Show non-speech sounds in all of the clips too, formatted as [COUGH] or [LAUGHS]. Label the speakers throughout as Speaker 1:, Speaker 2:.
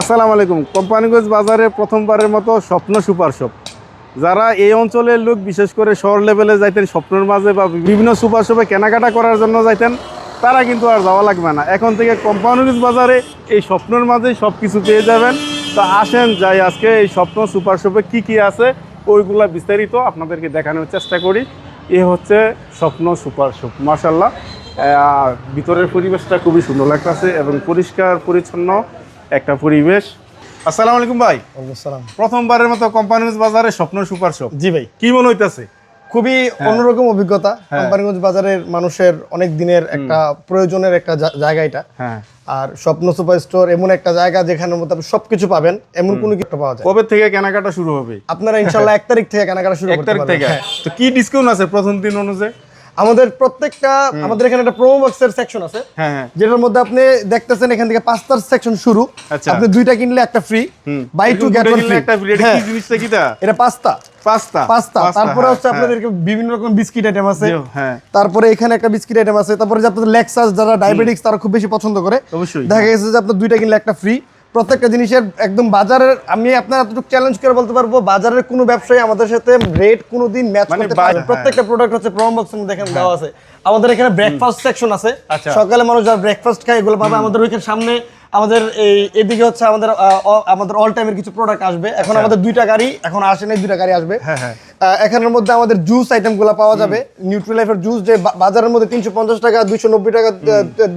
Speaker 1: আসসালামু আলাইকুম। কোম্পানিগঞ্জ বাজারে প্রথমবারের মতো স্বপ্ন সুপার শপ। যারা এই অঞ্চলের লোক, বিশেষ করে শহর লেভেলে যাইতেন, স্বপ্নের মাঝে বা বিভিন্ন সুপার শপে কেনাকাটা করার জন্য যাইতেন, তারা কিন্তু আর যাওয়া লাগবে না। এখন থেকে কোম্পানিগঞ্জ বাজারে এই স্বপ্নের মাঝেই সব কিছু পেয়ে যাবেন। তো আসেন যাই, আজকে এই স্বপ্ন সুপার শপে কি কি আছে, ওইগুলা বিস্তারিত আপনাদেরকে দেখানোর চেষ্টা করি। এ হচ্ছে স্বপ্ন সুপার শপ মার্শাল্লাহ ভিতরের পরিবেশটা খুবই সুন্দর লাগতেছে এবং পরিষ্কার, পরিচ্ছন্ন। একটা পরিবেশ। আসসালামু আলাইকুম ভাই।
Speaker 2: সালাম
Speaker 1: প্রথমবারের মতো কোম্পানিগঞ্জ বাজারে স্বপ্ন সুপার শপ।
Speaker 2: জি ভাই।
Speaker 1: কি মনে হইতাছে?
Speaker 2: খুবই অন্যরকম অভিজ্ঞতা। কোম্পানিগঞ্জ বাজারের মানুষের অনেক দিনের একটা প্রয়োজনের একটা জায়গা এটা।
Speaker 1: হ্যাঁ।
Speaker 2: আর স্বপ্ন সুপার স্টোর এমন একটা জায়গা যেখানের মধ্যে আপনি সবকিছু পাবেন এমন কোনো কিছু পাওয়া যায়
Speaker 1: কবে থেকে কেনাকাটা শুরু হবে?
Speaker 2: আপনারা ইনশাল্লাহ [LAUGHS] এক তারিখ থেকে কেনাকাটা শুরু
Speaker 1: এক তারিখ থেকে?
Speaker 2: হ্যাঁ।
Speaker 1: তো কি ডিসকাউন্ট আছে প্রথম দিন অনুযায়ী?
Speaker 2: আমাদের প্রত্যেকটা আমাদের এখানে একটা প্রোমো বক্সের সেকশন আছে।
Speaker 1: হ্যাঁ হ্যাঁ।
Speaker 2: যেটার মধ্যে আপনি দেখতেছেন এখান থেকে পাঁচটার সেকশন শুরু।
Speaker 1: আচ্ছা।
Speaker 2: আপনি দুইটা কিনলে একটা free buy two get one free
Speaker 1: একটা free। এটা কি জিনিসটা কিটা
Speaker 2: এটা পাঁচটা
Speaker 1: পাঁচটা
Speaker 2: পাঁচটা তারপরে
Speaker 1: হ্যাঁ,
Speaker 2: হচ্ছে আপনাদেরকে বিভিন্ন রকম বিস্কিট আইটেম আছে।
Speaker 1: হ্যাঁ।
Speaker 2: তারপরে এখানে একটা বিস্কিট আইটেম আছে। তারপরে যে আপনাদের লেক্সাস যারা ডায়াবেটিক্স তারা খুব বেশি পছন্দ করে। দেখা গেছে যে আপনার দুইটা কিনলে একটা ফ্রি প্রত্যেকটা জিনিসের একদম বাজারের আমি আপনার এতটুকু চ্যালেঞ্জ করে বলতে পারব বাজারের কোনো ব্যবসায়ী আমাদের সাথে রেট কোনো দিন ম্যাচ
Speaker 1: মানে
Speaker 2: করতে পারবে প্রত্যেকটা প্রোডাক্ট হচ্ছে প্রম বক্সের মধ্যে এখানে দেওয়া আছে। আমাদের এখানে ব্রেকফাস্ট সেকশন আছে।
Speaker 1: আচ্ছা।
Speaker 2: সকালে মানুষ যারা ব্রেকফাস্ট খায় এগুলো পাবে আমাদের ওইখানে সামনে। আমাদের এই এদিকে হচ্ছে আমাদের আমাদের অল টাইমের কিছু প্রোডাক্ট আসবে। এখন আমাদের দুইটা গাড়ি এখন আসে নাই দুইটা গাড়ি আসবে।
Speaker 1: হ্যাঁ, হ্যাঁ।
Speaker 2: এখানের মধ্যে আমাদের জুস আইটেমগুলো পাওয়া যাবে। নিউট্রিলাইফের জুস যে বাজারের মধ্যে তিনশো পঞ্চাশ টাকা দুইশো নব্বই টাকা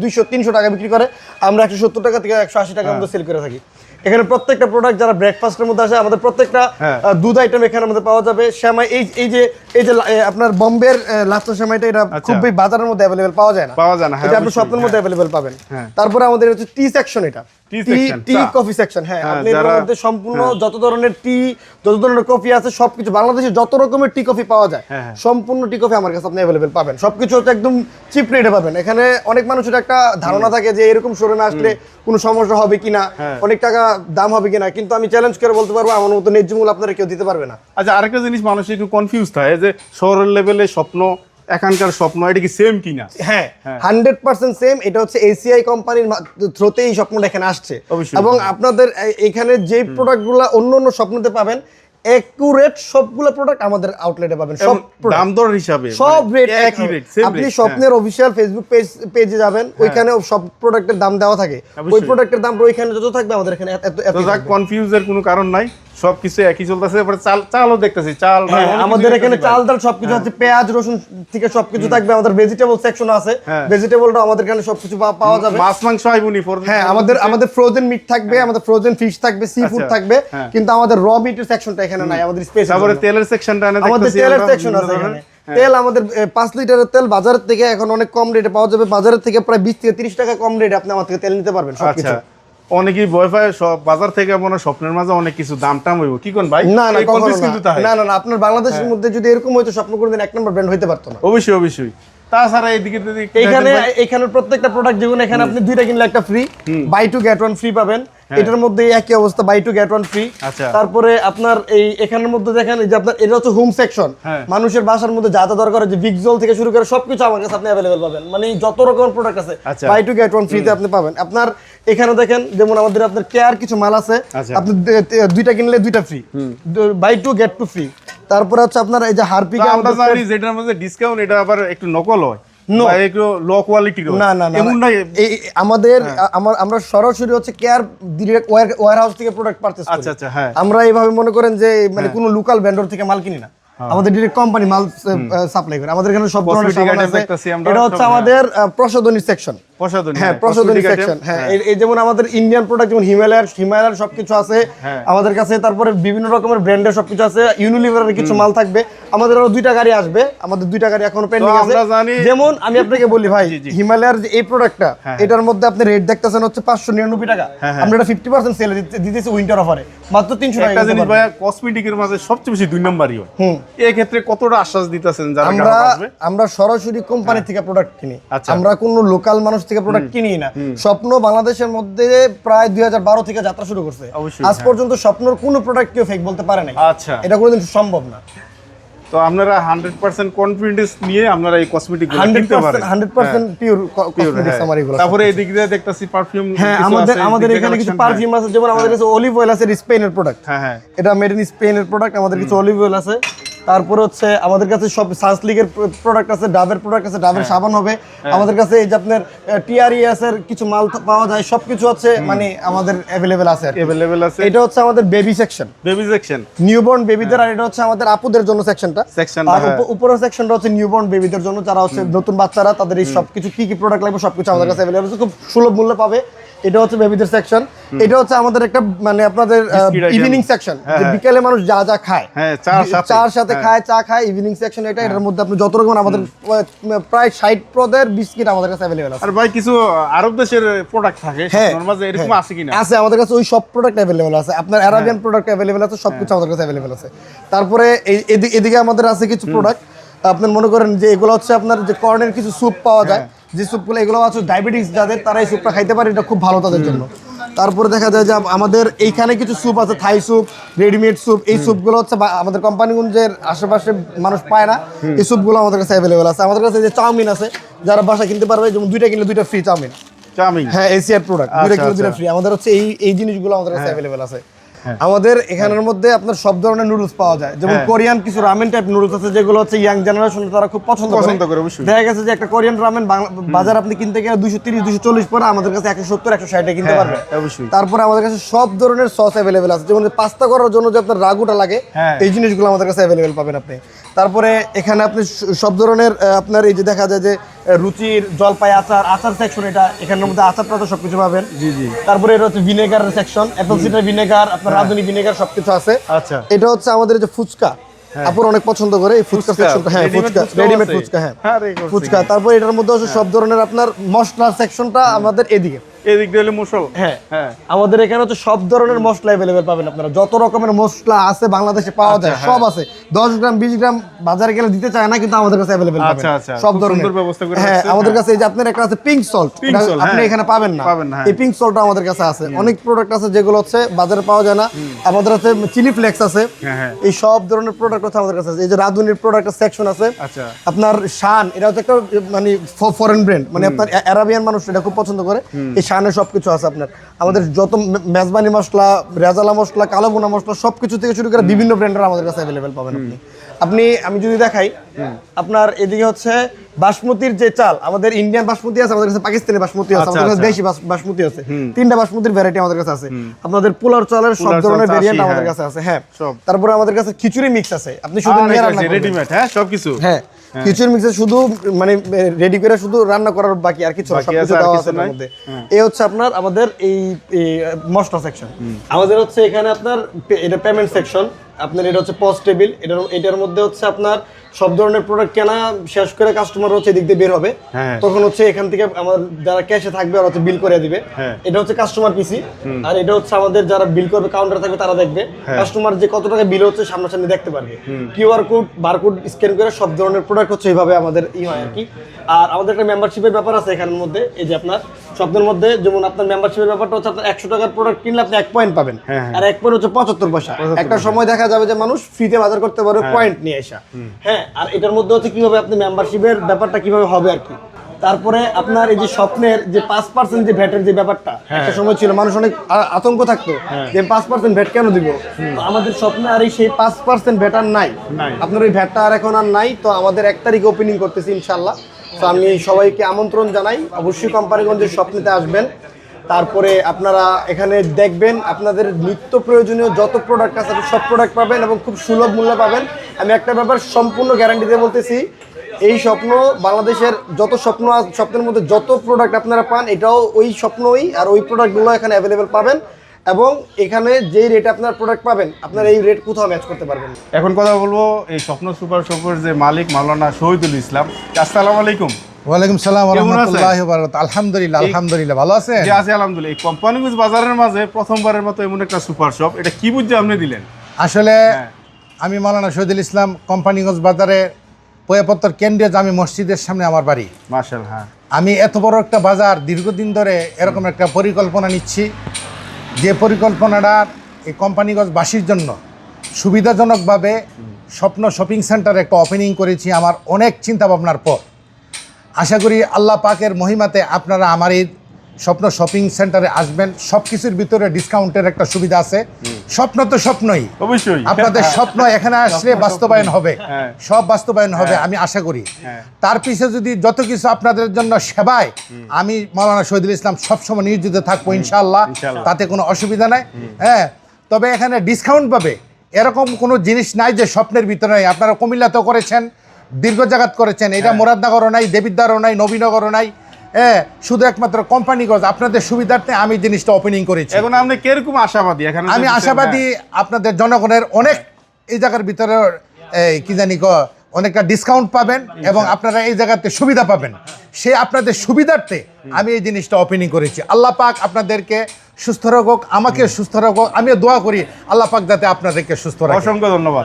Speaker 2: দুইশো তিনশো টাকা বিক্রি করে আমরা একশো সত্তর টাকা থেকে একশো আশি টাকার মধ্যে সেল করে থাকি। এখানে প্রত্যেকটা প্রোডাক্ট যারা ব্রেকফাস্টের মধ্যে আসে আমাদের প্রত্যেকটা
Speaker 1: হ্যাঁ।
Speaker 2: দুধ আইটেম এখানে আমাদের পাওয়া যাবে। শ্যামাই এই এই যে এই যে আপনার বম্বের লাচ্চা শ্যামাইটা এটা
Speaker 1: আচ্ছা।
Speaker 2: খুবই বাজারের মধ্যে অ্যাভেলেবেল পাওয়া যায় না।
Speaker 1: পাওয়া যায় না, হ্যাঁ,
Speaker 2: এটা আপনি স্বপ্নের মধ্যে অ্যাভেলেবেল পাবেন।
Speaker 1: হ্যাঁ।
Speaker 2: তারপরে আমাদের হচ্ছে টি সেকশন এটা। টি
Speaker 1: section,
Speaker 2: টি
Speaker 1: চা।
Speaker 2: কফি সেকশন হ্যাঁ আপনি এর মধ্যে সম্পূর্ণ যত ধরনের টি যত ধরনের কফি আছে সবকিছু বাংলাদেশে যত রকমের টি কফি পাওয়া যায়। সম্পূর্ণ টি কফি আমার কাছে আপনি অ্যাভেলেবেল পাবেন সবকিছু হচ্ছে একদম চিপ রেটে পাবেন এখানে অনেক মানুষের একটা ধারণা থাকে যে এরকম শোরুমে আসলে কোনো সমস্যা হবে কিনা
Speaker 1: হ্যাঁ।
Speaker 2: অনেক টাকা দাম হবে কিনা কিন্তু আমি চ্যালেঞ্জ করে বলতে পারব আমার মতো ন্যায্য মূল্য আপনারা কেউ দিতে পারবে না
Speaker 1: আচ্ছা আরেকটা জিনিস মানুষ একটু কনফিউজ থাকে যে শহরের লেভেলে স্বপ্ন এখানকার স্বপ্ন এটা কি সেম কিনা?
Speaker 2: হ্যাঁ হান্ড্রেড পার্সেন্ট সেম এটা হচ্ছে এসিআই কোম্পানির থ্রোতে এই স্বপ্নটা এখানে আসছে। এবং আপনাদের এখানে যে প্রোডাক্টগুলো অন্য অন্য স্বপ্নতে পাবেন একুরেট সবগুলো প্রোডাক্ট আমাদের আউটলেটে পাবেন। সব
Speaker 1: দাম দর হিসাবে
Speaker 2: সব
Speaker 1: মানে
Speaker 2: রেট
Speaker 1: একই রেট
Speaker 2: আপনি স্বপ্নের অফিসিয়াল ফেসবুক পেজ পেজে যাবেন ওইখানে সব প্রোডাক্টের দাম দেওয়া থাকে। ওই প্রোডাক্টের দাম ওইখানে যত থাকবে আমাদের এখানে এত এত-।
Speaker 1: কনফিউজের কোনো কারণ নাই। সবকিছু একই চলতেছে এবারে চাল চালও দেখতেছি চাল
Speaker 2: হ্যাঁ, আমাদের এখানে চাল ডাল সবকিছু আছে পেঁয়াজ রসুন থেকে সবকিছু থাকবে আমাদের ভেজিটেবল সেকশন আছে।
Speaker 1: হ্যাঁ।
Speaker 2: ভেজিটেবলটা আমাদের এখানে সবকিছু পাওয়া যাবে।
Speaker 1: মাছ মাংস আইবুনি
Speaker 2: হ্যাঁ আমাদের আমাদের ফ্রোজেন মিট থাকবে আমাদের ফ্রোজেন ফিশ থাকবে সি ফুড
Speaker 1: আচ্ছা,
Speaker 2: থাকবে
Speaker 1: হ্যাঁ।
Speaker 2: কিন্তু আমাদের র মিটের সেকশনটা এখানে নাই আমাদের স্পেস
Speaker 1: তারপরে তেলের সেকশনটা এনে
Speaker 2: আমাদের তেলের সেকশন আছে এখানে।
Speaker 1: হ্যাঁ।
Speaker 2: তেল আমাদের পাঁচ লিটারের তেল বাজারের থেকে এখন অনেক কম রেটে পাওয়া যাবে। বাজারের থেকে প্রায় বিশ থেকে তিরিশ টাকা কম রেটে আপনি আমার থেকে তেল নিতে পারবেন সবকিছু।
Speaker 1: আচ্ছা। অনেকেই ভয় পায় সব বাজার থেকে মনে স্বপ্নের মাঝে অনেক কিছু দাম টাম হইব। কি কোন ভাই?
Speaker 2: না না
Speaker 1: কিন্তু
Speaker 2: না। না আপনার বাংলাদেশের মধ্যে যদি এরকম হয়তো স্বপ্ন করে দিন এক নম্বর ব্র্যান্ড হইতে পারতো না।
Speaker 1: অবশ্যই অবশ্যই। তাছাড়া এইদিকে
Speaker 2: এখানে
Speaker 1: এখানে
Speaker 2: এখানের প্রত্যেকটা প্রোডাক্ট যেগুলো এখানে আপনি দুইটা কিনলে একটা free buy two get one free পাবেন। এটার মধ্যে একই অবস্থা buy two get one free
Speaker 1: হ্যাঁ।
Speaker 2: তারপরে আপনার এই এখানের মধ্যে দেখেন যে আপনার এটা হচ্ছে হোম সেকশন
Speaker 1: হ্যাঁ।
Speaker 2: মানুষের বাসার মধ্যে যা যা দরকার যে বিগজল থেকে শুরু করে সবকিছু আমার কাছে আপনি অ্যাভেলেবেল পাবেন। মানে যত রকমের প্রোডাক্ট আছে। বাই টু গেট ওয়ান ফ্রিতে আপনি পাবেন। আপনার এখানে দেখেন যেমন আমাদের আপনার কেয়ার কিছু মাল আছে
Speaker 1: আচ্ছা।
Speaker 2: আপনি দুইটা কিনলে দুইটা free buy two get two free তারপরে হচ্ছে আপনার এই যে হারপিকা
Speaker 1: আমরা জানি যেটার মধ্যে ডিসকাউন্ট এটা আবার একটু নকল হয়। লো
Speaker 2: না না না আমাদের আমার আমরা সরাসরি হচ্ছে কেয়ার ডিরেক্ট ওয়্যার হাউস থেকে প্রোডাক্ট পারচেজ
Speaker 1: আচ্ছা আচ্ছা হ্যাঁ।
Speaker 2: আমরা এইভাবে মনে করেন যে মানে কোনো লোকাল ভেন্ডর থেকে মাল কিনি না। আমাদের ডিরেক্ট কোম্পানি মাল সাপ্লাই করে। আমাদের এখানে সব ধরনের এটা হচ্ছে আমাদের প্রসাধনী সেকশন
Speaker 1: প্রসাধনী
Speaker 2: হ্যাঁ প্রসাধনী সেকশন হ্যাঁ। এই- এই যেমন আমাদের ইন্ডিয়ান প্রোডাক্ট যেমন হিমালয়ার হিমালয়ার সবকিছু আছে।
Speaker 1: হ্যাঁ।
Speaker 2: আমাদের কাছে তারপরে বিভিন্ন রকমের ব্র্যান্ডের সবকিছু আছে। ইউনিলিভারের কিছু মাল থাকবে। আমাদের আরও দুইটা গাড়ি আসবে। আমাদের দুইটা গাড়ি এখনও পেন্ডিং আছে।
Speaker 1: আমরা জানি-
Speaker 2: যেমন আমি আপনাকে বলি ভাই
Speaker 1: জি, জি।
Speaker 2: হিমালয়ার যে এই প্রোডাক্টটা
Speaker 1: হ্যাঁ,
Speaker 2: এটার মধ্যে আপনি রেট দেখতেছেন হচ্ছে পাঁচশো নিরানব্বই টাকা।
Speaker 1: হ্যাঁ, হ্যাঁ।
Speaker 2: আমরা এটা ফিফটি পার্সেন্ট সেল দিতেছি উইন্টার অফারে মাত্র তিনশো টাকা
Speaker 1: একটা
Speaker 2: দিতে
Speaker 1: জিনিস
Speaker 2: পারবেন।
Speaker 1: কসমেটিকের মাঝে সবচেয়ে বেশি দুই নাম্বারই হয়। এই ক্ষেত্রে কতটা আশ্বাস দিতেছেন যারা
Speaker 2: আমরা আমরা সরাসরি কোম্পানি থেকে প্রোডাক্ট কিনি।
Speaker 1: আচ্ছা।
Speaker 2: আমরা কোনো লোকাল মানুষ থেকে প্রোডাক্ট কিনি না। স্বপ্ন বাংলাদেশের মধ্যে প্রায় দুই থেকে যাত্রা শুরু করছে। আজ
Speaker 1: হ্যাঁ।
Speaker 2: পর্যন্ত স্বপ্নর কোনো প্রোডাক্ট কেউ ফেক বলতে পারে নাই।
Speaker 1: আচ্ছা।
Speaker 2: এটা কোনোদিন সম্ভব না।
Speaker 1: তো আপনারা হান্ড্রেড পার্সেন্ট কনফিডেন্স নিয়ে আপনারা এই কসমেটিক কিনতে পারেন।
Speaker 2: হান্ড্রেড পার্সেন্ট পিওর কসমেটিক্স আমার এগুলো
Speaker 1: তারপরে এদিক দিয়ে দেখতেছি পারফিউম
Speaker 2: হ্যাঁ আমাদের আমাদের এখানে কিছু পারফিউম আছে যেমন আমাদের কাছে অলিভ অয়েল আছে স্পেনের প্রোডাক্ট
Speaker 1: হ্যাঁ হ্যাঁ।
Speaker 2: এটা মেড ইন স্পেনের প্রোডাক্ট আমাদের কিছু অলিভ অয়েল আছে। তারপরে হচ্ছে আমাদের কাছে সব সানসলিকের প্রোডাক্ট আছে ডাবের প্রোডাক্ট আছে ডাবের সাবান হবে। আমাদের কাছে এই যে আপনার টিআরইএস এর কিছু মাল পাওয়া যায় সবকিছু আছে মানে আমাদের অ্যাভেলেবেল আছে।
Speaker 1: অ্যাভেলেবেল আছে।
Speaker 2: এটা হচ্ছে আমাদের baby section
Speaker 1: baby section
Speaker 2: newborn বেবিদের আর এটা হচ্ছে আমাদের আপুদের জন্য সেকশনটা
Speaker 1: Section
Speaker 2: আর
Speaker 1: হ্যাঁ।
Speaker 2: উপ- উপরের সেকশনটা হচ্ছে নিউবর্ন বেবিদের জন্য যারা হচ্ছে নতুন বাচ্চারা তাদের এই সবকিছু কি কি প্রোডাক্ট লাগবে সবকিছু আমাদের কাছে অ্যাভেলেবল আছে। খুব সুলভ মূল্যে পাবে। এটা হচ্ছে বেবিদের সেকশন এটা হচ্ছে আমাদের একটা মানে আপনাদের ইভিনিং সেকশন
Speaker 1: হ্যাঁ, হ্যাঁ।
Speaker 2: বিকেলে মানুষ যা যা খায়।
Speaker 1: হ্যাঁ, চার সাথে।
Speaker 2: খায় চা খায় ইভিনিং সেকশন এটা। এটার মধ্যে আপনি যত রকম আমাদের প্রায় ষাট পদের বিস্কিট আমাদের কাছে অ্যাভেলেবল আছে।
Speaker 1: আর ভাই কিছু আরব দেশের প্রোডাক্ট থাকে।
Speaker 2: হ্যাঁ
Speaker 1: স্বপ্নর এরকম। আছে কিনা?
Speaker 2: আছে আমাদের কাছে ওই সব প্রোডাক্ট অ্যাভেলেবেল আছে। আপনার অ্যারাবিয়ান প্রোডাক্ট অ্যাভেলেবেল আছে সবকিছু আমাদের কাছে অ্যাভেলেবেল আছে। তারপরে এদিকে আমাদের আছে কিছু প্রোডাক্ট আপনার মনে করেন যে এগুলো হচ্ছে আপনার যে কর্নের কিছু স্যুপ পাওয়া যায়। যে স্যুপগুলো এগুলো আছে ডায়াবেটিস যাদের তারা এই স্যুপটা খাইতে পারে এটা খুব ভালো তাদের জন্য। তারপরে দেখা যায় যে আমাদের এইখানে কিছু স্যুপ আছে থাই স্যুপ রেডিমেড স্যুপ এই স্যুপগুলো হচ্ছে আমাদের কোম্পানিগঞ্জের আশেপাশে মানুষ পায় না। এই স্যুপগুলো আমাদের কাছে অ্যাভেলেবল আছে। আমাদের কাছে যে চাউমিন আছে যারা বাসা কিনতে পারবে যেমন দুইটা কিনলে দুইটা ফ্রি চাউমিন।
Speaker 1: চাউমিন?
Speaker 2: হ্যাঁ এসিআর প্রোডাক্ট দুইটা
Speaker 1: আচ্ছা,
Speaker 2: কিলো দুইটা
Speaker 1: আচ্ছা।
Speaker 2: ফ্রি আমাদের হচ্ছে এই এই জিনিসগুলো আমাদের কাছে অ্যাভেলেবেল আছে। আমাদের এখানের মধ্যে আপনার সব ধরনের নুডলস পাওয়া যায়। যেমন
Speaker 1: হ্যাঁ।
Speaker 2: কোরিয়ান কিছু রামেন টাইপ নুডলস আছে যেগুলো হচ্ছে ইয়াং জেনারেশন তারা খুব পছন্দ
Speaker 1: পছন্দ করে, অবশ্যই।
Speaker 2: দেখা গেছে যে একটা কোরিয়ান রামেন বাজার আপনি কিনতে গেলে দুশো তিরিশ দুশো চল্লিশ পরে আমাদের কাছে একশো সত্তর একশো ষাটে কিনতে
Speaker 1: হ্যাঁ,
Speaker 2: পারবে।
Speaker 1: হ্যাঁ, অবশ্যই।
Speaker 2: তারপরে আমাদের কাছে সব ধরনের সস অ্যাভেলেবেল আছে। যেমন পাস্তা করার জন্য যে আপনার রাগুটা লাগে
Speaker 1: হ্যাঁ।
Speaker 2: এই জিনিসগুলো আমাদের কাছে অ্যাভেলেবেল পাবেন আপনি। তারপরে এখানে আপনি সব ধরনের আপনার এই যে দেখা যায় যে রুচির জলপাই আচার আচার সেকশন এটা এখানের মধ্যে আচার টাচার সবকিছু পাবেন।
Speaker 1: জি জি।
Speaker 2: তারপরে এটা হচ্ছে ভিনেগারের সেকশন অ্যাপল সিডার ভিনেগার আপনার রাঁধুনি ভিনেগার সবকিছু আছে।
Speaker 1: আচ্ছা।
Speaker 2: এটা হচ্ছে আমাদের যে ফুচকা। আপুর অনেক পছন্দ করে এই ফুচকা সেকশনটা হ্যাঁ ফুচকা রেডিমেড ফুচকা হ্যাঁ। ফুচকা। তারপর এটার মধ্যে আছে সব ধরনের আপনার মশলার সেকশনটা আমাদের এদিকে।
Speaker 1: এদিক দিয়ে হলো মুসল?
Speaker 2: হ্যাঁ।
Speaker 1: হ্যাঁ।
Speaker 2: আমাদের এখানে হচ্ছে সব ধরনের মশলা অ্যাভেলেবেল পাবেন আপনারা। যত রকমের মশলা আছে বাংলাদেশে পাওয়া যায়
Speaker 1: আচ্ছা,
Speaker 2: সব আছে। দশ গ্রাম বিশ গ্রাম বাজারে গেলে দিতে চায় না কিন্তু আমাদের কাছে অ্যাভেলেবেল পাবেন।
Speaker 1: আচ্ছা, আচ্ছা।
Speaker 2: সব ধরনের।
Speaker 1: ব্যবস্থা করে
Speaker 2: হ্যাঁ আমাদের
Speaker 1: হ্যাঁ।
Speaker 2: কাছে এই যে আপনার একটা আছে পিঙ্ক সল্ট আপনি
Speaker 1: হ্যাঁ।
Speaker 2: এখানে পাবেন না।
Speaker 1: পাবেন না, হ্যাঁ।
Speaker 2: এই পিঙ্ক সল্টটা আমাদের কাছে আছে। অনেক প্রোডাক্ট আছে যেগুলো হচ্ছে বাজারে পাওয়া যায় না। আমাদের কাছে চিলি ফ্লেক্স আছে।
Speaker 1: হ্যাঁ, হ্যাঁ।
Speaker 2: এই সব ধরনের প্রোডাক্ট হচ্ছে আমাদের কাছে আছে। এই যে রাধুনির প্রোডাক্ট সেকশন আছে।
Speaker 1: আচ্ছা।
Speaker 2: আপনার শান এটা হচ্ছে একটা মানে ফরেন ব্র্যান্ড মানে আপনার অ্যারাবিয়ান মানুষ এটা খুব পছন্দ করে। এই শানের সবকিছু আছে আপনার। আমাদের যত মেজবানি মশলা রেজালা মশলা কালো বোনা মশলা সব কিছু থেকে শুরু করে বিভিন্ন ব্র্যান্ডের আমাদের কাছে অ্যাভেলেবেল পাবেন আপনি। আপনি আমি যদি দেখাই আপনার এদিকে হচ্ছে বাসমতির যে চাল আমাদের ইন্ডিয়ান বাসমতি আছে আমাদের কাছে পাকিস্তানি বাসমতি আছে
Speaker 1: আচ্ছা,
Speaker 2: আমাদের কাছে
Speaker 1: আচ্ছা।
Speaker 2: দেশি বাসমতি আছে। তিনটা বাসমতির ভ্যারাইটি আমাদের কাছে আছে। আপনাদের পোলার চালের সব ধরনের ভেরিয়েন্ট আমাদের
Speaker 1: হ্যাঁ।
Speaker 2: কাছে আছে হ্যাঁ।
Speaker 1: সব।
Speaker 2: তারপরে আমাদের কাছে খিচুড়ি মিক্স আছে। আপনি শুধু নিয়ে রান্না।
Speaker 1: রেডিমেড হ্যাঁ সবকিছু।
Speaker 2: হ্যাঁ খিচুড়ি মিক্সে শুধু মানে রেডি করে শুধু রান্না করার বাকি আর কিছু সবকিছু
Speaker 1: আছে,
Speaker 2: দেওয়া আছে এর মধ্যে। এই হচ্ছে আপনার আমাদের এই এই, মশলা সেকশন আমাদের হচ্ছে এখানে আপনার এটা পেমেন্ট সেকশন আপনার এটা হচ্ছে পজ টেবিল এটার এটার মধ্যে হচ্ছে আপনার সব ধরনের প্রোডাক্ট কেনা শেষ করে কাস্টমার হচ্ছে এদিক দিয়ে বের হবে।
Speaker 1: হ্যাঁ।
Speaker 2: তখন হচ্ছে এখান থেকে আমার যারা ক্যাশে থাকবে ওরা হচ্ছে বিল করে দিবে।
Speaker 1: হ্যাঁ।
Speaker 2: এটা হচ্ছে কাস্টমার পিসি আর এটা হচ্ছে আমাদের যারা বিল করবে কাউন্টার থাকবে তারা দেখবে।
Speaker 1: হ্যাঁ।
Speaker 2: কাস্টমার যে কত টাকা বিল হচ্ছে সামনাসামনি দেখতে পারবে। কিউআর কোড বারকোড স্ক্যান করে সব ধরনের প্রোডাক্ট হচ্ছে এইভাবে আমাদের ই হয় আর কি। আর আমাদের একটা মেম্বারশিপের ব্যাপার আছে এখানের মধ্যে এই যে আপনার স্বপ্নের মধ্যে যেমন আপনার মেম্বারশিপের ব্যাপারটা হচ্ছে আপনার একশো টাকার প্রোডাক্ট কিনলে আপনি এক পয়েন্ট পাবেন।
Speaker 1: হ্যাঁ, হ্যাঁ।
Speaker 2: আর এক পয়েন্ট হচ্ছে পঁচাত্তর পয়সা। একটা সময় দেখা যাবে যে মানুষ ফ্রিতে বাজার করতে পারবে পয়েন্ট নিয়ে আসা হ্যাঁ আর এটার মধ্যে হচ্ছে কীভাবে আপনি মেম্বারশিপের ব্যাপারটা কীভাবে হবে আর কি। তারপরে আপনার এই যে স্বপ্নের যে পাঁচ পার্সেন্ট যে ভ্যাটের যে ব্যাপারটা একটা সময় ছিল মানুষ অনেক আতঙ্ক থাকতো যে পাঁচ পার্সেন্ট ভ্যাট কেন দিব? আমাদের স্বপ্নে আর এই সেই পাঁচ পার্সেন্ট ভ্যাট আর নাই।
Speaker 1: নাই।
Speaker 2: আপনার ওই ভ্যাটটা আর এখন আর নাই তো আমাদের এক তারিখে ওপেনিং করতেছি ইনশাল্লাহ তো আমি সবাইকে আমন্ত্রণ জানাই। অবশ্যই কোম্পানিগঞ্জের স্বপ্নেতে আসবেন। তারপরে আপনারা এখানে দেখবেন আপনাদের নিত্য প্রয়োজনীয় যত প্রোডাক্ট আছে, সব প্রোডাক্ট পাবেন এবং খুব সুলভ মূল্যে পাবেন। আমি একটা ব্যাপার সম্পূর্ণ গ্যারান্টি দিয়ে বলতেছি, এই স্বপ্ন বাংলাদেশের যত স্বপ্ন স্বপ্নের মধ্যে যত প্রোডাক্ট আপনারা পান, এটাও ওই স্বপ্নই আর ওই প্রোডাক্টগুলো এখানে অ্যাভেলেবেল পাবেন এবং এখানে যেই রেটে আপনার প্রোডাক্ট পাবেন, আপনার এই রেট কোথাও ম্যাচ করতে পারবেন
Speaker 1: এখন কথা বলব, এই স্বপ্ন সুপার শপের যে মালিক মাওলানা শহীদুল ইসলাম। আসসালামু আলাইকুম।
Speaker 3: ওয়ালাইকুম সালাম রহমতুল্লাহ আলহামদুলিল্লাহ আলহামদুলিল্লাহ ভালো আছেন?
Speaker 1: জি আছি আলহামদুলিল্লাহ। এই কোম্পানিগঞ্জ বাজারের মাঝে প্রথমবারের মতো এমন একটা সুপার শপ। এটা কি বুঝছে আপনি দিলেন?
Speaker 3: আসলে
Speaker 1: হ্যাঁ।
Speaker 3: আমি মাওলানা শহীদুল ইসলাম কোম্পানিগঞ্জ বাজারে পয়াপত্তর কেন্দ্রীয় জামি মসজিদের সামনে আমার বাড়ি।
Speaker 1: মার্শাল হ্যাঁ।
Speaker 3: আমি এত বড় একটা বাজার দীর্ঘদিন ধরে এরকম একটা পরিকল্পনা নিচ্ছি। যে পরিকল্পনাটা এই কোম্পানিগঞ্জবাসীর জন্য সুবিধাজনকভাবে স্বপ্ন শপিং সেন্টার একটা ওপেনিং করেছি আমার অনেক চিন্তা ভাবনার পর। আশা করি আল্লাহ পাকের মহিমাতে আপনারা আমার এই স্বপ্ন শপিং সেন্টারে আসবেন। সব কিছুর ভিতরে ডিসকাউন্টের একটা সুবিধা আছে। স্বপ্ন তো স্বপ্নই।
Speaker 1: অবশ্যই।
Speaker 3: আপনাদের স্বপ্ন এখানে আসলে বাস্তবায়ন হবে।
Speaker 1: হ্যাঁ।
Speaker 3: সব বাস্তবায়ন হবে আমি আশা করি।
Speaker 1: হ্যাঁ।
Speaker 3: তার পিছে যদি যত কিছু আপনাদের জন্য সেবায় আমি মাওলানা শহীদুল ইসলাম সবসময় নিয়োজিত থাকব ইনশাআল্লাহ।
Speaker 1: ইনশাআল্লাহ।
Speaker 3: তাতে কোনো অসুবিধা নাই। হ্যাঁ। তবে এখানে ডিসকাউন্ট পাবে। এরকম কোনো জিনিস নাই যে স্বপ্নের ভিতরে আপনারা কুমিল্লাতেও করেছেন। দীর্ঘ জাগাত করেছেন। এটা
Speaker 1: হ্যাঁ।
Speaker 3: মুরাদনগরও নাই দেবিদ্বারও নাই নবীনগরও নাই। হ্যাঁ শুধু একমাত্র কোম্পানি কোম্পানিগঞ্জ আপনাদের সুবিধার্থে আমি জিনিসটা ওপেনিং করেছি।
Speaker 1: এখন আপনি কীরকম আশাবাদী? এখানে
Speaker 3: আমি আশাবাদী আপনাদের জনগণের অনেক এই জায়গার ভিতরে এই কি জানি ক অনেকটা ডিসকাউন্ট পাবেন এবং আপনারা এই জায়গাতে সুবিধা পাবেন। সে আপনাদের সুবিধার্থে আমি এই জিনিসটা ওপেনিং করেছি। আল্লাহ পাক আপনাদেরকে সুস্থ রাখুক আমাকে সুস্থ রাখুক। আমিও দোয়া করি আল্লাহ পাক যাতে আপনাদেরকে সুস্থ
Speaker 1: হ্যাঁ।
Speaker 3: রাখে।
Speaker 1: অসংখ্য ধন্যবাদ।